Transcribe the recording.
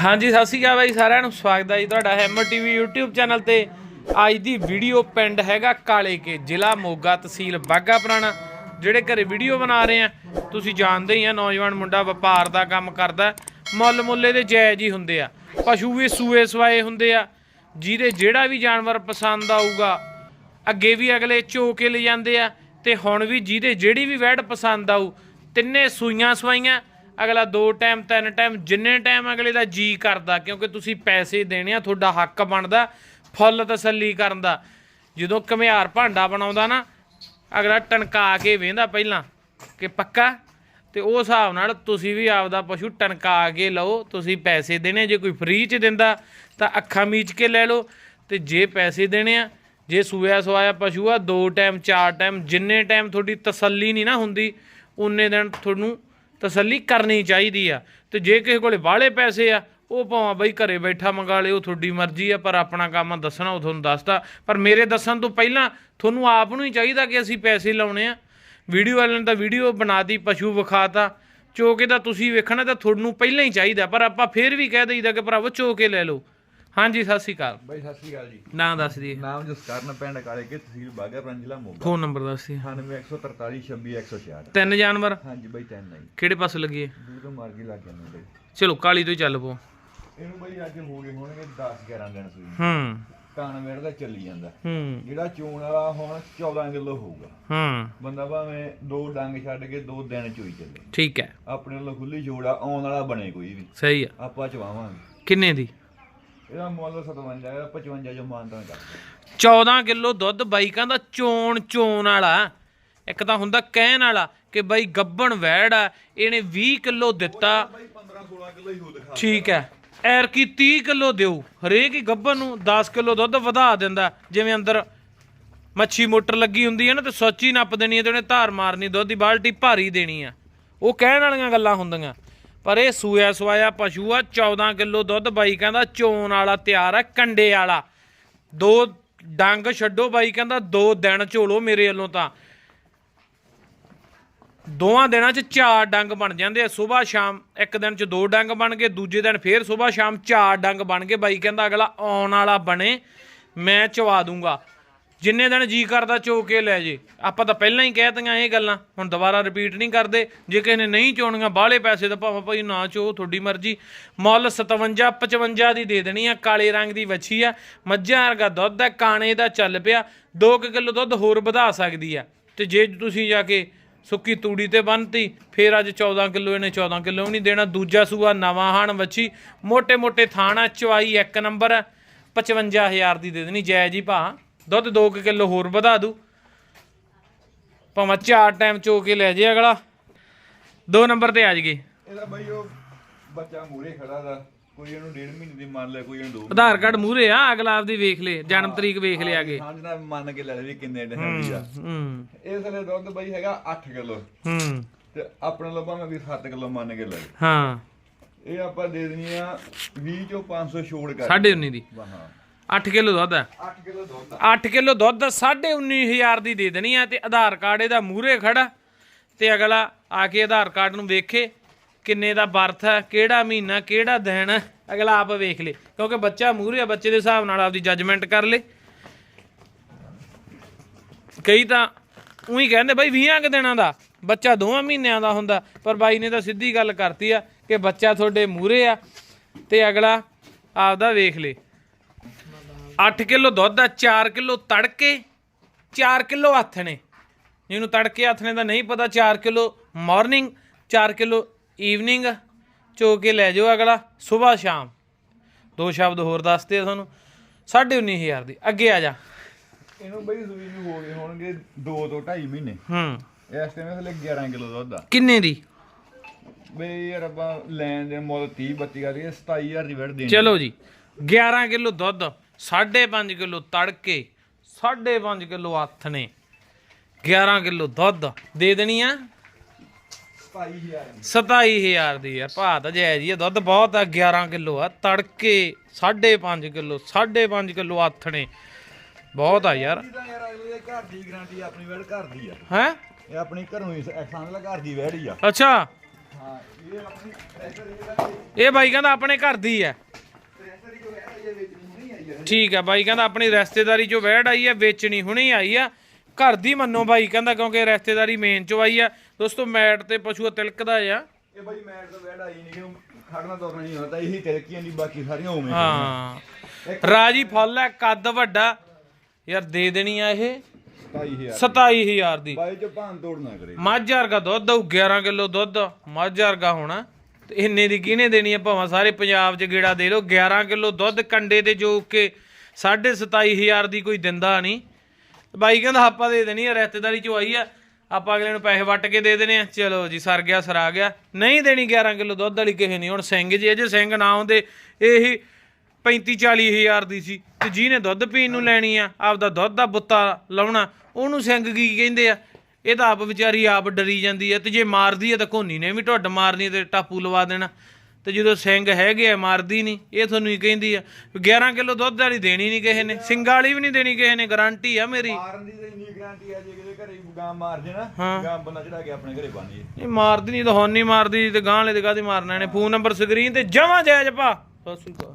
ਹਾਂਜੀ, ਸਤਿ ਸ਼੍ਰੀ ਅਕਾਲ ਬਾਈ, ਸਾਰਿਆਂ ਨੂੰ ਸਵਾਗਤ ਹੈ ਜੀ ਤੁਹਾਡਾ ਹੈਮਰ ਟੀਵੀ YouTube ਚੈਨਲ ਤੇ। ਅੱਜ ਦੀ ਵੀਡੀਓ ਪਿੰਡ ਹੈਗਾ ਕਾਲੇ ਕੇ, ਜ਼ਿਲ੍ਹਾ ਮੋਗਾ ਤਹਿਸੀਲ ਬਾਗਾ ਪੁਰਾਣਾ, ਜਿਹੜੇ ਘਰੇ ਵੀਡੀਓ ਬਣਾ ਰਹੇ ਆ। ਤੁਸੀਂ ਜਾਣਦੇ ਹੀ ਆ, ਨੌਜਵਾਨ ਮੁੰਡਾ ਵਪਾਰ ਦਾ ਕੰਮ ਕਰਦਾ, ਮੁੱਲ ਮੁੱਲੇ ਦੇ ਜਾਇਜ਼ ਹੀ ਹੁੰਦੇ ਆ। ਪਸ਼ੂ ਵੀ ਸੂਏ ਸਵਾਏ ਹੁੰਦੇ ਆ, ਜਿਹਦੇ ਜਿਹੜਾ ਵੀ ਜਾਨਵਰ ਪਸੰਦ ਆਊਗਾ, ਅੱਗੇ ਵੀ ਅਗਲੇ ਚੋ ਕੇ ਲੈ ਜਾਂਦੇ ਆ, ਤੇ ਹੁਣ ਵੀ ਜਿਹਦੇ ਜਿਹੜੀ ਵੀ ਵੈੜ ਪਸੰਦ ਆਊ, ਤਿੰਨੇ ਸੂਈਆਂ ਸਵਾਈਆਂ ਅਗਲਾ ਦੋ ਟਾਈਮ ਤਿੰਨ ਟਾਈਮ ਜਿੰਨੇ ਟਾਈਮ ਅਗਲੇ ਦਾ ਜੀ ਕਰਦਾ, ਕਿਉਂਕਿ ਤੁਸੀਂ ਪੈਸੇ ਦੇਣੇ ਆ, ਤੁਹਾਡਾ ਹੱਕ ਬਣਦਾ, ਫੁੱਲ ਤਸੱਲੀ ਕਰਨ ਦਾ। ਜਦੋਂ ਘਮਿਆਰ ਭਾਂਡਾ ਬਣਾਉਂਦਾ ਨਾ, ਅਗਲਾ ਟਨਕਾ ਕੇ ਵੇਂਦਾ ਪਹਿਲਾਂ ਕਿ ਪੱਕਾ? ਤੇ ਉਹ ਹਿਸਾਬ ਨਾਲ ਤੁਸੀਂ ਵੀ ਆਪਦਾ ਪਸ਼ੂ ਟਨਕਾ ਕੇ ਲਓ, ਤੁਸੀਂ ਪੈਸੇ ਦੇਣੇ, ਜੇ ਕੋਈ ਫ੍ਰੀ ਚ ਦਿੰਦਾ, ਤਾਂ ਅੱਖਾਂ ਮੀਚ ਕੇ ਲੈ ਲਓ। ਤੇ ਜੇ ਪੈਸੇ ਦੇਣੇ ਆ, ਜੇ ਸੂਇਆ ਸਵਾਇਆ ਪਸ਼ੂ ਆ, ਦੋ ਟਾਈਮ ਚਾਰ ਟਾਈਮ ਜਿੰਨੇ ਟਾਈਮ ਤੁਹਾਡੀ ਤਸੱਲੀ ਨਹੀਂ ਨਾ ਹੁੰਦੀ, ਉਨੇ ਦਿਨ ਤੁਹਾਨੂੰ ਤਸੱਲੀ ਕਰਨੀ ਚਾਹੀਦੀ ਆ। ਤੇ ਜੇ ਕਿਸੇ ਕੋਲੇ ਬਾਹਲੇ ਪੈਸੇ ਆ, ਉਹ ਭਾਵੇਂ ਬਈ ਘਰੇ ਬੈਠਾ ਮੰਗਾ ਲਿਓ ਤੁਹਾਡੀ ਮਰਜ਼ੀ ਆ, ਪਰ ਆਪਣਾ ਕੰਮ ਦੱਸਣਾ, ਉਹ ਤੁਹਾਨੂੰ ਦੱਸਦਾ। ਪਰ ਮੇਰੇ ਦੱਸਣ ਤੋਂ ਪਹਿਲਾਂ ਤੁਹਾਨੂੰ ਆਪ ਨੂੰ ਹੀ ਚਾਹੀਦਾ ਕਿ ਅਸੀਂ ਪੈਸੇ ਲਾਉਣੇ ਆ। ਵੀਡੀਓ ਵਾਲਿਆਂ ਨੇ ਤਾਂ ਵੀਡੀਓ ਬਣਾਤੀ ਪਸ਼ੂ ਵਿਖਾਤਾ। ਚੋਕੇ ਦਾ ਤੁਸੀਂ ਵੇਖਣਾ ਤਾਂ ਤੁਹਾਨੂੰ ਪਹਿਲਾਂ ਹੀ ਚਾਹੀਦਾ, ਪਰ ਆਪਾਂ ਫੇਰ ਵੀ ਕਹਿ ਦਈਦਾ ਕਿ ਭਰਾਵੋ, ਚੋਕੇ ਲੈ ਲਓ। ਹਾਂਜੀ ਸਤਿ ਸ਼੍ਰੀ ਅਕਾਲ। ਬਾਈ ਸਤਿ ਸ਼੍ਰੀ ਅਕਾਲ ਜੀ। ਨਾਂ ਦੱਸ ਦੀ ਨਾਮ ਜਸਕਰਨ ਪਿੰਡ ਕਾਲੇ ਕੇ ਤਹਿਸੀਲ ਬਾਗਾ ਪੁਰਾਣਾ ਜ਼ਿਲ੍ਹਾ ਮੋਗਾ। ਫੋਨ ਨੰਬਰ ਦੱਸ ਦੀ 9143 26166 ਤਿੰਨ ਜਾਨਵਰ? ਹਾਂਜੀ ਬਾਈ ਤਿੰਨ ਨਹੀਂ ਕਿਹੜੇ ਪਾਸੇ ਲੱਗੇ ਦੂਰ ਤੋਂ ਮਾਰ ਕੇ ਲੱਗ ਜਾਂਦੇ ਬਾਈ। ਚਲੋ ਕਾਲੀ ਤੋਂ ਹੀ ਚੱਲ ਪੋ ਇਹਨੂੰ ਬਾਈ ਅੱਜ ਹੋ ਗਏ ਹੋਣਗੇ 10 11 ਦਿਨ ਸੂਈ। ਹੂੰ। ਕਾਨ ਵੇੜ ਦਾ ਚੱਲੀ ਜਾਂਦਾ। ਹੂੰ। ਜਿਹੜਾ ਚੂਣ ਵਾਲਾ ਹੁਣ 14 ਕਿਲੋ ਹੋਊਗਾ। ਹੂੰ। ਬੰਦਾ ਭਾਵੇਂ ਦੋ ਡੰਗ ਛੱਡ ਕੇ ਦੋ ਦਿਨ ਚੋਈ ਚੱਲੇ। ਠੀਕ ਹੈ। ਆਪਣੇ ਵੱਲੋਂ ਖੁੱਲੀ ਜੋੜਾ ਆਉਣ ਵਾਲਾ ਬਣੇ ਕੋਈ ਵੀ। ਸਹੀ ਆ। ਆਪਾਂ ਚਵਾਵਾਂਗੇ। ਕਿੰਨੇ ਦੀ? ਇਹਦਾ ਮੁੱਲ 57 ਹੈ 55 ਜੋ ਮਾਨਤਾ ਕਰਦੇ 14 ਕਿਲੋ ਦੁੱਧ ਬਾਈਕਾਂ ਦਾ ਚੋਣ ਚੋਣ ਵਾਲਾ। ਇੱਕ ਤਾਂ ਹੁੰਦਾ ਕਹਿਣ ਵਾਲਾ ਕਿ ਬਾਈ ਗੱਬਣ ਵੈੜ ਆ ਇਹਨੇ 20 ਕਿਲੋ ਦਿੱਤਾ। ਬਾਈ 15 16 ਕਿਲੋ ਹੀ ਹੋ ਦਿਖਾ ਠੀਕ ਹੈ। ਐਰ ਕੀ 30 ਕਿਲੋ ਦਿਓ। ਹਰੇਕ ਹੀ ਗੱਬਣ ਨੂੰ 10 ਕਿਲੋ ਦੁੱਧ ਵਧਾ ਦਿੰਦਾ। ਜਿਵੇਂ ਅੰਦਰ ਮੱਛੀ ਮੋਟਰ ਲੱਗੀ ਹੁੰਦੀ ਹੈ ਨਾ ਤੇ ਸੋਚੀ ਨੱਪ ਦੇਣੀ ਹੈ ਤੇ ਉਹਨੇ ਧਾਰ ਮਾਰਨੀ ਦੁੱਧ ਦੀ ਬਾਲਟੀ ਭਾਰੀ ਦੇਣੀ ਆ। ਉਹ ਕਹਿਣ ਵਾਲੀਆਂ ਗੱਲਾਂ ਹੁੰਦੀਆਂ। ਪਰ ਇਹ ਸੂਆ ਸਵਾਇਆ ਪਸ਼ੂ ਆ 14 ਕਿਲੋ ਦੁੱਧ ਬਾਈ ਕਹਿੰਦਾ ਚੋਣ ਵਾਲਾ ਤਿਆਰ ਆ, ਕੰਡੇ ਵਾਲਾ। ਦੋ ਡੰਗ ਛੱਡੋ ਬਾਈ ਕਹਿੰਦਾ, ਦੋ ਦਿਨ ਝੋਲੋ ਮੇਰੇ ਵੱਲੋਂ ਤਾਂ। ਦੋਵਾਂ ਦਿਨਾਂ 'ਚ ਚਾਰ ਡੰਗ ਬਣ ਜਾਂਦੇ ਆ, ਸਵੇਰ ਸ਼ਾਮ ਇੱਕ ਦਿਨ 'ਚ ਦੋ ਡੰਗ ਬਣ ਗਏ, ਦੂਜੇ ਦਿਨ ਫੇਰ ਸਵੇਰ ਸ਼ਾਮ ਚਾਰ ਡੰਗ ਬਣ ਗਏ। ਬਾਈ ਕਹਿੰਦਾ ਅਗਲਾ ਆਉਣ ਵਾਲਾ ਬਣੇ, ਮੈਂ ਚਵਾ ਦੂੰਗਾ। ਜਿੰਨੇ ਦਿਨ ਜੀ ਕਰਦਾ ਚੋ ਕੇ ਲੈ ਜੇ। ਆਪਾਂ ਤਾਂ ਪਹਿਲਾਂ ਹੀ ਕਹਿ ਤੀਆਂ ਇਹ ਗੱਲਾਂ। ਹੁਣ ਦੁਬਾਰਾ ਰਿਪੀਟ ਨਹੀਂ ਕਰਦੇ। ਜੇ ਕਿਸੇ ਨੇ ਨਹੀਂ ਚੋਣੀਆਂ, ਬਾਹਲੇ ਪੈਸੇ ਤਾਂ ਭਾਵੇਂ ਭਾਈ ਨਾ ਚੋ, ਤੁਹਾਡੀ ਮਰਜ਼ੀ। ਮੁੱਲ 57 55 ਦੀ ਦੇ ਦੇਣੀ ਆ, ਕਾਲੇ ਰੰਗ ਦੀ ਵੱਛੀ ਆ। ਮੱਝਾਂ ਵਰਗਾ ਦੁੱਧ ਆ, ਕਾਣੇ ਦਾ ਚੱਲ ਪਿਆ। 2 ਕਿਲੋ ਦੁੱਧ ਹੋਰ ਵਧਾ ਸਕਦੀ ਆ। ਤੇ ਜੇ ਤੁਸੀਂ ਜਾ ਕੇ ਸੁੱਕੀ ਤੂੜੀ ਤੇ ਬੰਨਤੀ, ਫੇਰ ਅੱਜ 14 ਕਿਲੋ, ਇਹਨੇ 14 ਕਿਲੋ ਨਹੀਂ ਦੇਣਾ। ਦੂਜਾ ਸੂਆ ਨਵਾਂ ਹਾਣ ਵੱਛੀ। ਮੋٹے ਮੋٹے ਥਾਣਾ ਚਵਾਈ ਇੱਕ ਨੰਬਰ 55000 ਦੀ ਦੇ ਦੇਣੀ ਜੈ ਜੀ ਭਾ। ਦੁੱਧ 2 ਕਿਲੋ ਹੋਰ ਵਧਾ ਦੂ। ਭਾਵੇਂ ਚਾਰ ਟਾਈਮ ਚੋ ਕੇ ਲੈ ਜੇ ਅਗਲਾ। ਦੋ ਨੰਬਰ ਤੇ ਆ ਜਗੇ ਇਹਦਾ ਬਾਈ ਉਹ ਬੱਚਾ ਮੂਰੇ ਖੜਾ ਦਾ। ਕੋਈ ਇਹਨੂੰ ਡੇਢ ਮਹੀਨੇ ਦੀ ਮੰਨ ਲੈ ਕੋਈ ਇਹਨੂੰ ਦੋ ਆਧਾਰ ਕਾਰਡ ਮੂਰੇ ਆ ਅਗਲਾ ਆਪਦੀ ਵੇਖ ਲੇ ਜਨਮ ਤਰੀਕ ਵੇਖ ਲਿਆ ਆਗੇ। ਹਾਂ ਜਨਾਬ ਮੰਨ ਕੇ ਲੈ ਲੈ ਵੀ ਕਿੰਨੇ ਡੰਗ ਦੀ ਆ। ਹੂੰ। ਇਸ ਵੇਲੇ ਦੁੱਧ ਬਾਈ ਹੈਗਾ 8 ਕਿਲੋ। ਹੂੰ। ਤੇ ਆਪਣੇ ਲੋਕਾਂ ਮੈਂ ਵੀ 7 ਕਿਲੋ ਮੰਨ ਕੇ ਲੈ ਲਓ। ਹਾਂ। ਇਹ ਆਪਾਂ ਦੇ ਦੇਣੀ ਆ 20 ਚੋਂ 500 ਛੋੜ ਕਰ ਸਾਢੇ 19 ਦੀ। ਹਾਂ। 8 ਕਿਲੋ ਦੁੱਧ ਹੈ। 8 ਕਿਲੋ ਦੁੱਧ। 8 ਕਿਲੋ ਦੁੱਧ 19500 ਦੀ ਦੇ ਦੇਣੀ ਆ ਤੇ ਆਧਾਰ ਕਾਰਡ ਇਹਦਾ ਮੂਹਰੇ ਖੜਾ ਤੇ ਅਗਲਾ ਆ ਕੇ ਆਧਾਰ ਕਾਰਡ ਨੂੰ ਵੇਖੇ ਕਿੰਨੇ ਦਾ ਬਰਥ ਹੈ ਕਿਹੜਾ ਮਹੀਨਾ ਕਿਹੜਾ ਦਿਨ ਹੈ। ਅਗਲਾ ਆਪ ਵੇਖ ਲੇ ਕਿਉਂਕਿ ਬੱਚਾ ਮੂਹਰੇ ਆ ਬੱਚੇ ਦੇ ਹਿਸਾਬ ਨਾਲ ਆਪਦੀ ਜੱਜਮੈਂਟ ਕਰ ਲੇ। ਕਈ ਤਾਂ ਉਹੀ ਕਹਿੰਦੇ ਬਾਈ 20 ਕੁ ਦਿਨਾਂ ਦਾ ਬੱਚਾ ਦੋਵਾਂ ਮਹੀਨਿਆਂ ਦਾ ਹੁੰਦਾ ਪਰ ਬਾਈ ਨੇ ਤਾਂ ਸਿੱਧੀ ਗੱਲ ਕਰਤੀ ਆ ਕਿ ਬੱਚਾ ਤੁਹਾਡੇ ਮੂਹਰੇ ਆ ਤੇ ਅਗਲਾ ਆਪਦਾ ਵੇਖ ਲੇ। 8 ਕਿਲੋ ਦੁੱਧ ਆ 4 ਕਿਲੋ ਤੜਕੇ 4 ਕਿਲੋ ਨੇ ਜਿਹਨੂੰ ਤੜਕੇ ਨੇ ਤਾਂ ਨਹੀਂ ਪਤਾ 4 ਕਿਲੋ ਮਾਰਨਿੰਗ 4 ਕਿਲੋ ਈਵਨਿੰਗ ਚੋ ਕੇ ਲੈ ਜਾਓ ਅਗਲਾ ਸਵੇਰ ਸ਼ਾਮ। ਦੋ ਸ਼ਬਦ ਹੋਰ ਦੱਸਦੇ ਆ ਤੁਹਾਨੂੰ 19500 ਦੀ। ਅੱਗੇ ਆ ਜਾ। ਇਹਨੂੰ ਬਈ ਸੂਈ ਨੂੰ ਹੋ ਗਏ ਹੋਣਗੇ 2 ਤੋਂ 2.5 ਮਹੀਨੇ। ਹੂੰ। ਇਸ ਟਾਈਮ ਥਲੇ 11 ਕਿਲੋ ਦੁੱਧ ਆ। ਕਿੰਨੇ ਦੀ? ਬਈ ਯਾਰ ਆਪਾਂ ਲੈਣ ਦੇ ਮੁੱਲ 30 32 ਕਰੀਏ 27000 ਦੀ ਵੜ ਦੇਣੀ। ਚਲੋ ਜੀ 11 ਕਿਲੋ ਦੁੱਧ। 5.5 ਕਿਲੋ ਤੜਕੇ 5.5 ਕਿਲੋ ਨੇ 11 ਕਿਲੋ ਦੁੱਧ। ਦੇ ਦੇਣੀ ਆ? 27000 27000 ਦੀ ਯਾਰ ਭਾ ਤਾਂ ਜਾਇਜ਼ ਹੀ ਆ ਦੁੱਧ ਬਹੁਤ ਆ 11 ਕਿਲੋ ਆ। ਤੜਕੇ 5.5 ਕਿਲੋ 5.5 ਕਿਲੋ ਨੇ ਬਹੁਤ ਆ ਯਾਰ। ਯਾਰ ਅਗਲੇ ਦੇ ਘਰ ਦੀ ਗਾਰੰਟੀ ਆਪਣੀ ਵੜ ਘਰ ਦੀ ਆ। ਹੈ? ਇਹ ਆਪਣੀ ਘਰੋਂ ਹੀ ਐਕਸਾਨ ਘਰ ਦੀ ਵੜ ਹੀ ਆ। ਅੱਛਾ। ਹਾਂ ਇਹ ਆਪਣੀ ਇਹ ਬਾਈ ਕਹਿੰਦਾ ਆਪਣੇ ਘਰ ਦੀ ਹੈ ਠੀਕ ਹੈ ਬਾਈ ਕਹਿੰਦਾ ਆਪਣੀ ਰਿਸ਼ਤੇਦਾਰੀ ਚੋਂ ਵਹਿੜ ਆਈ ਹੈ ਵੇਚਣੀ ਹੁਣੀ ਆਈ ਆ। ਘਰ ਦੀ ਮੰਨੋ ਬਾਈ ਕਹਿੰਦਾ ਕਿਉਂਕਿ ਰਿਸ਼ਤੇਦਾਰੀ ਮੇਨ ਚੋਂ ਆਈ ਆ। ਦੋਸਤੋ ਮੈਟ ਤੇ ਪਸ਼ੂ ਤਿਲਕਦਾ ਆ। ਇਹ ਬਾਈ ਮੈਟ ਤੋਂ ਵੈੜ ਆਈ ਨਹੀਂ ਕਿ ਖੜਨਾ ਤੋਰਨਾ ਨਹੀਂ ਹੁੰਦਾ ਇਹੀ ਤਿਲਕੀਆਂ ਦੀ ਬਾਕੀ ਸਾਰੀਆਂ ਉਵੇਂ ਹਾਂ। ਰਾਜੀ ਫੁੱਲ ਹੈ ਕੱਦ ਵੱਡਾ। ਯਾਰ ਦੇ ਦੇਣੀ ਆ ਇਹ। 27000 27000 ਦੀ। ਬਾਈ ਚ ਭਾਂ ਤੋੜ ਨਾ ਕਰੇ। ਮੱਝ ਵਰਗਾ ਦੁੱਧ ਦਊ 11 ਕਿਲੋ ਦੁੱਧ ਮੱਝ ਵਰਗਾ ਹੋਣਾ। ਤੇ ਇੰਨੇ ਦੀ ਕਿਹਨੇ ਦੇਣੀ ਆ ਭਾਵੇਂ? ਸਾਰੇ ਪੰਜਾਬ 'ਚ ਗੇੜਾ ਦੇ ਲਓ। 11 ਕਿਲੋ ਦੁੱਧ ਕੰਡੇ ਤੇ ਜੋ ਕਿ 27000 ਦੀ ਕੋਈ ਦਿੰਦਾ ਨਹੀਂ। ਬਾਈ ਕਹਿੰਦਾ ਆਪਾਂ ਦੇ ਦੇਣੀ ਆ, ਰਿਸ਼ਤੇਦਾਰੀ 'ਚੋਂ ਆਈ ਆ। ਆਪਾਂ ਅਗਲੇ ਨੂੰ ਪੈਸੇ ਵੱਟ ਕੇ ਦੇ ਦੇਣੇ ਆ। ਚਲੋ ਜੀ, ਸਰ ਗਿਆ, ਸਰ ਆ ਗਿਆ। ਨਹੀਂ ਦੇਣੀ 11 ਕਿਲੋ ਦੁੱਧ ਵਾਲੀ ਕਿਸੇ ਨਹੀਂ ਹੁਣ ਸਿੰਘ ਜੇ ਅਜੇ ਸਿੰਘ ਨਾ ਆਉਂਦੇ, ਇਹੀ 35 40 ਹਜ਼ਾਰ ਦੀ ਸੀ। ਤੇ ਜਿਹਨੇ ਦੁੱਧ ਪੀਣ ਨੂੰ ਲੈਣੀ ਆ, ਆਪਦਾ ਦੁੱਧ ਦਾ ਬੁੱਤਾ ਲਾਉਣਾ, ਉਹਨੂੰ ਸਿੰਘ ਕੀ ਕਹਿੰਦੇ ਆ? ਇਹ ਤਾਂ ਆਪ ਵਿਚਾਰੀ ਆਪ ਡਰੀ ਜਾਂਦੀ ਆ ਤੇ ਜੇ ਮਾਰਦੀ ਆ ਤਾਂ ਕੋਨੀ ਨੇ ਵੀ ਢੁੱਡ ਮਾਰਨੀ ਤੇ ਟਾਪੂ ਲਵਾ ਦੇਣਾ। ਤੇ ਜਦੋਂ ਸਿੰਘ ਹੈਗੇ ਆ ਮਾਰਦੀ ਨਹੀਂ ਇਹ ਤੁਹਾਨੂੰ ਹੀ ਕਹਿੰਦੀ ਆ ਵੀ 11 ਕਿਲੋ ਦੁੱਧ ਵਾਲੀ ਦੇਣੀ ਨਹੀਂ ਕਿਸੇ ਨੇ ਸਿੰਘਾਂ ਵਾਲੀ ਵੀ ਨਹੀਂ ਦੇਣੀ ਕਿਸੇ ਨੇ ਗਾਰੰਟੀ ਆ ਮੇਰੀ। ਮਾਰਨ ਦੀ ਤਾਂ ਇੰਨੀ ਗਾਰੰਟੀ ਆ ਜੇ ਕਿਤੇ ਘਰੇ ਗਾਂ ਮਾਰ ਜੇ ਨਾ ਹਾਂ। ਗਾਂ ਬੰਦਾ ਚੜਾ ਕੇ ਆਪਣੇ ਘਰੇ ਬਣ ਜੇ। ਇਹ ਮਾਰਦੀ ਨਹੀਂ ਤਾਂ ਹੁਣ ਨਹੀਂ ਮਾਰਦੀ ਤੇ ਗਾਂ ਵਾਲੇ ਦੇ ਕਾਹਦੀ ਮਾਰਨਾ ਇਹਨੇ? ਫੋਨ ਨੰਬਰ ਸਕਰੀਨ ਤੇ ਜਮਾ ਜਾਇਜ਼ ਪਾ। ਸਤਿ ਸ਼੍ਰੀ ਅਕਾਲ।